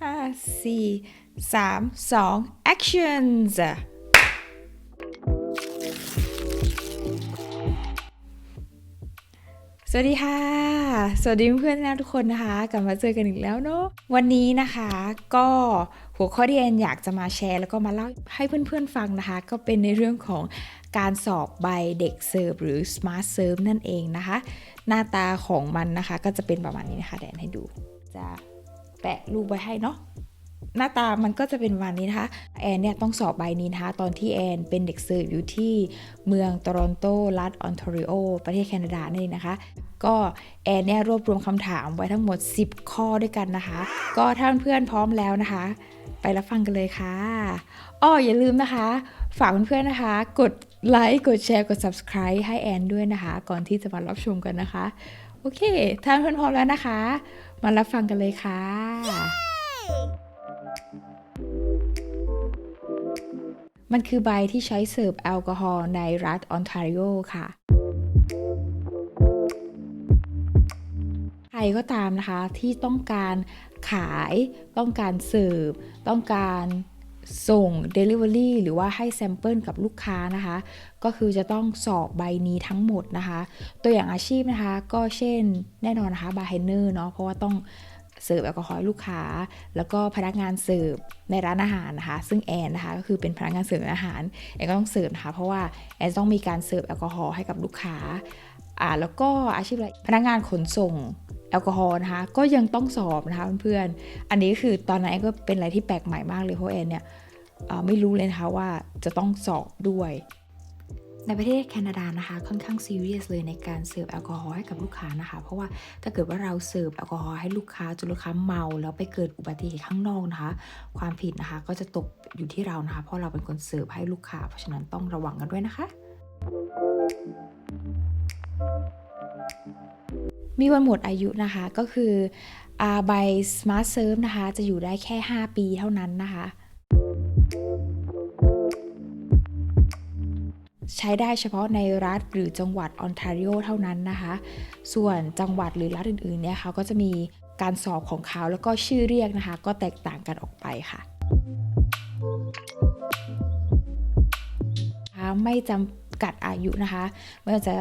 ห้าสี่สามสอง actions สวัสดีค่ะ สวัสดีเพื่อนๆทุกคนนะคะ กลับมาเจอกันอีกแล้วเนาะ วันนี้นะคะก็หัวข้อที่แอนอยากจะมาแชร์ แล้วก็มาเล่าให้เพื่อนๆฟังนะคะ ก็เป็นในเรื่องของการสอบใบเด็กเสิร์ฟหรือ Smart Serve นั่นเองนะคะ หน้าตาของมันนะคะก็จะเป็นประมาณนี้นะคะแดนให้ดูจะ แปะรูปไว้ให้เนาะหน้าตามันก็จะเป็นวันนี้นะคะ แอนเนี่ยต้องสอบใบนี้นะคะ ตอนที่แอนเป็นเด็กเสิร์ฟอยู่ที่เมืองโตรอนโต รัฐออนทาริโอ ประเทศแคนาดานั่นเองนะคะ ก็แอนเนี่ยรวบรวมคำถามไว้ทั้งหมด 10 ข้อด้วยกันนะคะ ก็ถ้าเพื่อนพร้อมแล้วนะคะ ไปรับฟังกันเลยค่ะ อ้ออย่าลืมนะคะ ฝากเพื่อนๆนะคะ กดไลค์กดแชร์กด subscribe ให้แอนด้วยนะคะ ก่อนที่จะมารับชมกันนะคะ โอเค ถ้าเพื่อนพร้อมแล้วนะคะ มารับฟังกันเลยค่ะ มันคือใบที่ใช้เสิร์ฟแอลกอฮอล์ในรัฐออนทาริโอค่ะใครก็ตามนะคะที่ต้องการขาย ต้องการเสิร์ฟ ต้องการ ส่ง Delivery หรือว่าให้แซมเปิลกับลูกค้านะคะ ก็คือจะต้องสอบใบนี้ทั้งหมดนะคะ ตัวอย่างอาชีพนะคะ ก็เช่นแน่นอนนะคะบาร์เทนเนอร์เนาะเพราะว่าต้องเสิร์ฟแอลกอฮอล์ลูกค้า แล้วก็พนักงานเสิร์ฟในร้านอาหารนะคะ ซึ่งแอนนะคะก็คือเป็นพนักงานเสิร์ฟอาหารแอนก็ต้องเสิร์ฟนะคะเพราะว่าแอนต้องมีการเสิร์ฟแอลกอฮอล์ให้กับลูกค้าอ่าแล้วก็อาชีพอะไรพนักงานขนส่ง แอลกอฮอล์นะคะก็ยังต้องสอบนะคะเพื่อนๆอันนี้คือตอนนั้นแอนก็เป็นอะไรที่แปลกใหม่มากเลยเพราะแอนเนี่ยไม่รู้เลยนะคะว่าจะต้องสอบด้วยในประเทศแคนาดานะคะค่อนข้างซีเรียสเลยในการเสิร์ฟแอลกอฮอล์ให้กับลูกค้านะคะ เพราะว่าถ้าเกิดว่าเราเสิร์ฟแอลกอฮอล์ให้ลูกค้าจนลูกค้าเมา แล้วไปเกิดอุบัติเหตุข้างนอกนะคะ ความผิดนะคะก็จะตกอยู่ที่เรานะคะ เพราะเราเป็นคนเสิร์ฟให้ลูกค้า เพราะฉะนั้นต้องระวังกันด้วยนะคะ มีวันหมดอายุนะคะ ก็คือใบ Smart Serve นะคะ จะอยู่ได้แค่ 5 ปีเท่านั้นนะคะใช้ได้เฉพาะในรัฐหรือจังหวัดออนทาริโอเท่านั้นนะคะ ส่วนจังหวัดหรือรัฐอื่นๆ เนี่ยเขาก็จะมีการสอบของเขาแล้วก็ชื่อเรียกนะคะ ก็แตกต่างกันออกไปค่ะ ไม่จำกัดอายุนะคะ ไม่ว่าจะ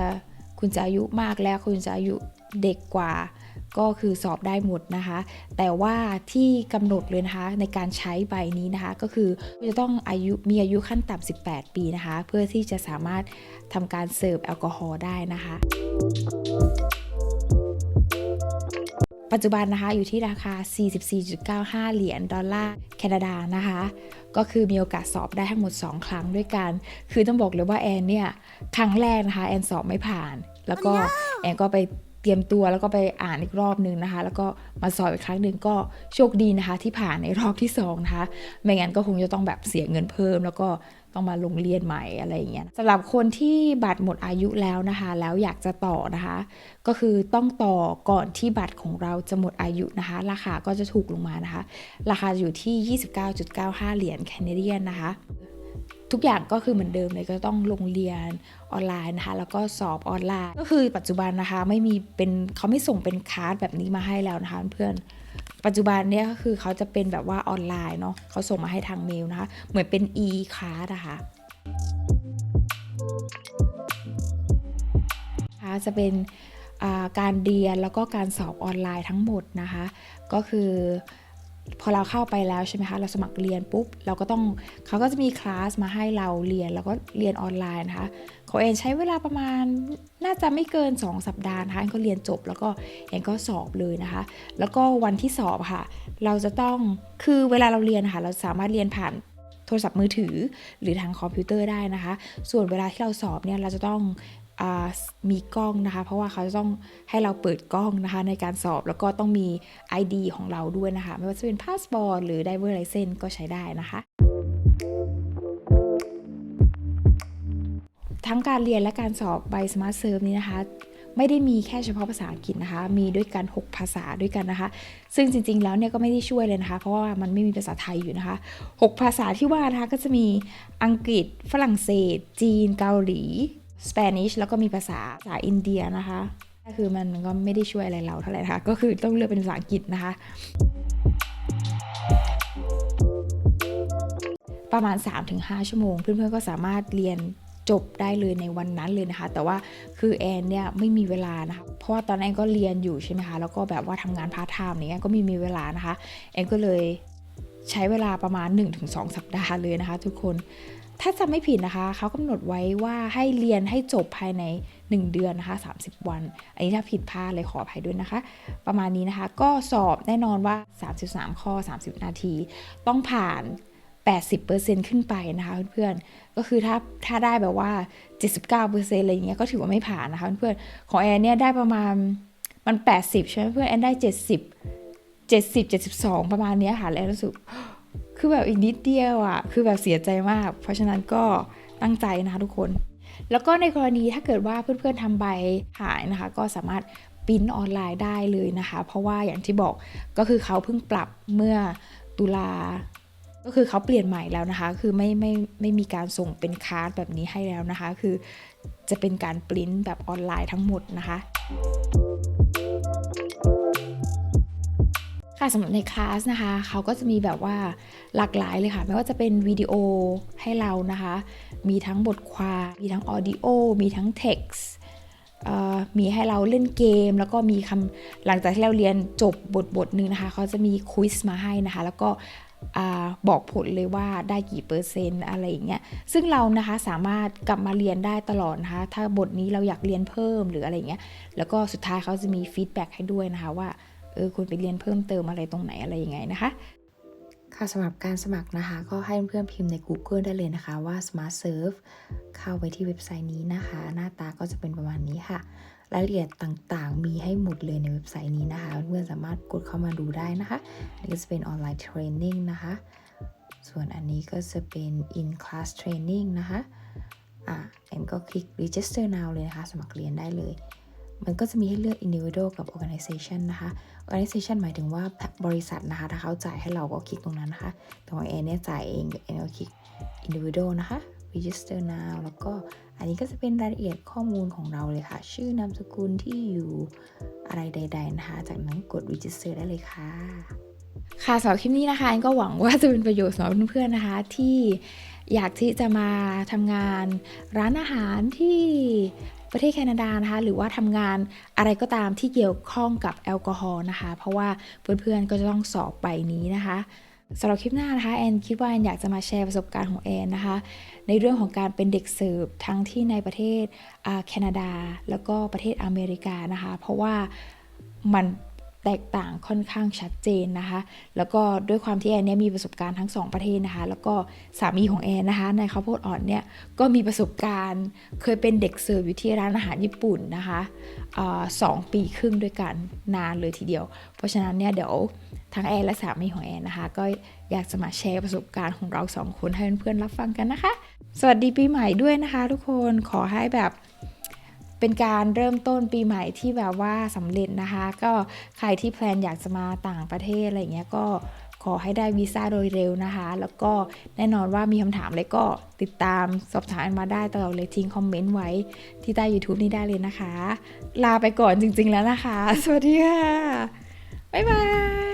คุณจะอายุมากแล้ว คุณจะอายุ เด็กกว่าก็คือสอบได้หมดนะคะ แต่ว่าที่กำหนดเลยนะคะในการใช้ใบนี้นะคะ ก็คือจะต้องอายุมีอายุขั้นต่ำ18 ปีนะคะ เพื่อที่จะสามารถทำการเสิร์ฟแอลกอฮอล์ได้นะคะ ปัจจุบันนะคะอยู่ที่ราคา 44.95 เหรียญดอลลาร์แคนาดานะคะ ก็คือมีโอกาสสอบได้ทั้งหมด 2 ครั้งด้วยกัน คือต้องบอกเลยว่าแอนเนี่ย ครั้งแรกนะคะ แอนสอบไม่ผ่าน แล้วก็แอนก็ไปเต รียมตัวแล้วก็ไปอ่านอีกรอบหนึ่งนะคะ แล้วก็มาสอบอีกครั้งหนึ่งก็โชคดีนะคะ ที่ผ่านในรอบที่2นะคะไม่งั้นก็คงจะต้องแบบเสียเงินเพิ่ม แล้วก็ต้องมาลงเรียนใหม่อะไรอย่างเงี้ยสำหรับคนที่บัตรหมดอายุแล้วนะคะ แล้วอยากจะต่อนะคะ ก็คือต้องต่อก่อนที่บัตรของเราจะหมดอายุนะคะ ราคาก็จะถูกลงมานะคะ ราคาอยู่ที่ 29.95 เหรียญแคนาเดียนนะคะ ทุกอย่างก็คือเหมือนเดิมเลยก็ต้องลงเรียนออนไลน์นะคะแล้วก็สอบออนไลน์ ก็คือปัจจุบันนะคะไม่มีเป็นเขาไม่ส่งเป็นคาร์ดแบบนี้มาให้แล้วนะคะเพื่อนปัจจุบันเนี่ยก็คือเขาจะเป็นแบบว่าออนไลน์เนาะเขาส่งมาให้ทางเมลนะคะเหมือนเป็น e คาร์ดนะคะจะเป็นการเรียนแล้วก็การสอบออนไลน์ทั้งหมดนะคะ ก็คือ พอเราเข้าไปแล้วใช่ไหมคะ เราสมัครเรียนปุ๊บ เราก็ต้องเขาก็จะมีคลาสมาให้เราเรียน แล้วก็เรียนออนไลน์นะคะเขาเองใช้เวลาประมาณน่าจะไม่เกิน 2 สัปดาห์นะคะเองก็เรียนจบแล้วก็เองก็สอบเลยนะคะ แล้วก็วันที่สอบค่ะ เราจะต้องคือเวลาเราเรียนค่ะ เราสามารถเรียนผ่านโทรศัพท์มือถือหรือทางคอมพิวเตอร์ได้นะคะ ส่วนเวลาที่เราสอบเนี่ยเราจะต้อง มีกล้องนะคะ เพราะว่าเขาจะต้องให้เราเปิดกล้องนะคะ ในการสอบแล้วก็ต้องมี ID ของเราด้วยนะคะ ไม่ว่าจะเป็นพาสปอร์ตหรือ driver license ก็ใช้ได้นะคะทั้งการเรียนและการสอบใบ Smart Serve นี้นะคะ ไม่ได้มีแค่เฉพาะภาษาอังกฤษนะคะ มีด้วยกัน 6 ภาษาด้วยกันนะคะ ซึ่งจริง ๆ แล้วเนี่ยก็ไม่ได้ช่วยเลยนะคะ เพราะว่ามันไม่มีภาษาไทยอยู่นะคะ 6 ภาษาที่ว่านะคะก็จะมีอังกฤษ ฝรั่งเศส จีน เกาหลี สเปนิชแล้วก็มีภาษาภาษาอินเดียนะคะก็คือมันก็ไม่ได้ช่วยอะไรเราเท่าไหร่นะะก็คือต้องเลือกเป็นภาษาอังกฤษนะคะ ประมาณ 3-5 ชั่วโมง เพื่อนๆก็สามารถเรียนจบได้เลยในวันนั้นเลยนะคะ แต่ว่าคือแอนเนี่ยไม่มีเวลานะคะ เพราะว่าตอนแอนก็เรียนอยู่ใช่ไหมคะ แล้วก็แบบว่าทำงานพาร์ทไทม์เนี้ยก็ไม่มีเวลานะคะ แอนก็เลย ใช้เวลาประมาณ 1-2 สัปดาห์เลยนะคะ ทุกคน ถ้าจำไม่ผิดนะคะ เขากำหนดไว้ว่าให้เรียนให้จบภายใน 1 เดือนนะคะ 30 วัน อันนี้ถ้าผิดพลาดเลยขออภัยด้วยนะคะ ประมาณนี้นะคะ ก็สอบแน่นอนว่า 33 ข้อ 30 นาที ต้องผ่าน 80%ขึ้นไปนะคะเพื่อนๆ ก็คือถ้าถ้าได้แบบว่า 79%อะไรอย่างเงี้ยก็ถือว่าไม่ผ่านนะคะเพื่อนๆ ของแอนเนี่ยได้ประมาณมัน 80 ใช่ไหมเพื่อนแอนได้ 70 70 72 ประมาณเนี้ยค่ะ แล้วรู้สึก คือแบบอีกนิดเดียวอะ่ะ คือแบบเสียใจมาก เพราะฉะนั้นก็ตั้งใจนะคะทุกคน แล้วก็ในกรณีถ้าเกิดว่าเพื่อนๆทำใบหายนะคะ ก็สามารถปริ้นออนไลน์ได้เลยนะคะ เพราะว่าอย่างที่บอกก็คือเขาเพิ่งปรับเมื่อตุลา ก็คือเขาเปลี่ยนใหม่แล้วนะคะ คือไม่ไม่ไม่มีการส่งเป็นคาร์ดแบบนี้ให้แล้วนะคะ คือจะเป็นการปริ้นแบบออนไลน์ทั้งหมดนะคะ ค่ะสำหรับในคลาสนะคะ เขาก็จะมีแบบว่าหลากหลายเลยค่ะ ไม่ว่าจะเป็นวิดีโอให้เรานะคะ มีทั้งบทความมีทั้งออดิโอมีทั้งเท็กซ์มีให้เราเล่นเกม แล้วก็มีคำหลังจากที่เราเรียนจบบทบทหนึ่งนะคะ เขาจะมีควิสมาให้นะคะ แล้วก็อบอกผลเลยว่าได้กี่เปอร์เซ็นต์อะไรอย่างเงี้ย ซึ่งเรานะคะสามารถกลับมาเรียนได้ตลอดนะคะ ถ้าบทนี้เราอยากเรียนเพิ่มหรืออะไรเงี้ย แล้วก็สุดท้ายเขาจะมีฟีดแบ็กให้ด้วยนะคะว่า เออคุณไปเรียนเพิ่มเติมอะไรตรงไหนอะไรยังไงนะคะค่ะสำหรับการสมัครนะคะ ก็ให้เพื่อนๆพิมพ์ใน Google ได้เลยนะคะว่า Smart Serve เข้าไปที่เว็บไซต์นี้นะคะ หน้าตาก็จะเป็นประมาณนี้ค่ะรายละเอียดต่างๆ มีให้หมดเลยในเว็บไซต์นี้นะคะ เพื่อนๆสามารถกดเข้ามาดูได้นะคะอันนี้ก็จะเป็นออนไลน์เทรนนิ่งนะคะ ส่วนอันนี้ก็จะเป็น in class training นะคะ อะแอมก็คลิก register now เลยนะคะ สมัครเรียนได้เลย มันก็จะมีให้เลือก individual กับ organization นะคะ organization หมายถึงว่าบริษัทนะคะ ถ้าเขาจ่ายให้เราก็คลิกตรงนั้นนะคะ แต่ของแอนเนี่ยจ่ายเองแอนก็คลิก individual นะคะ register now แล้วก็อันนี้ก็จะเป็นรายละเอียดข้อมูลของเราเลยค่ะ ชื่อนามสกุลที่อยู่อะไรใด ๆ นะคะ จากนั้นกด register ได้เลยค่ะ ค่ะสำหรับคลิปนี้นะคะแอนก็หวังว่าจะเป็นประโยชน์สำหรับเพื่อนๆนะคะที่อยากที่จะมาทำงานร้านอาหารที่ ประเทศแคนาดานะคะ หรือว่าทำงานอะไรก็ตามที่เกี่ยวข้องกับแอลกอฮอล์นะคะ เพราะว่าเพื่อนๆก็จะต้องสอบใบนี้นะคะสำหรับคลิปหน้านะคะแอนคิดว่าแอนอยากจะมาแชร์ประสบการณ์ของแอนนะคะ ในเรื่องของการเป็นเด็กเสิร์ฟทั้งที่ในประเทศแคนาดา แล้วก็ประเทศอเมริกานะคะ เพราะว่ามัน แตกต่างค่อนข้างชัดเจนนะคะ แล้วก็ด้วยความที่แอนเนี่ยมีประสบการณ์ทั้งสองประเทศนะคะ แล้วก็สามีของแอนนะคะในข้าวโพดอ่อนเนี่ยก็มีประสบการณ์เคยเป็นเด็กเสิร์ฟอยู่ที่ร้านอาหารญี่ปุ่นนะคะสองปีครึ่งด้วยกันนานเลยทีเดียว เพราะฉะนั้นเนี่ยเดี๋ยวทั้งแอนและสามีของแอนนะคะ ก็อยากจะมาแชร์ประสบการณ์ของเราสองคนให้เพื่อนๆรับฟังกันนะคะ สวัสดีปีใหม่ด้วยนะคะ ทุกคนขอให้แบบ เป็นการเริ่มต้นปีใหม่ที่แบบว่าสำเร็จนะคะ ก็ใครที่แพลนอยากจะมาต่างประเทศอะไรเงี้ยก็ขอให้ได้วีซ่าโดยเร็วนะคะ แล้วก็แน่นอนว่ามีคำถามอะไรก็ติดตามสอบถามมาได้ตลอดเลยทิ้งคอมเมนต์ไว้ที่ใต้ YouTube นี้ได้เลยนะคะ ลาไปก่อนจริงๆแล้วนะคะ สวัสดีค่ะ บ๊ายบาย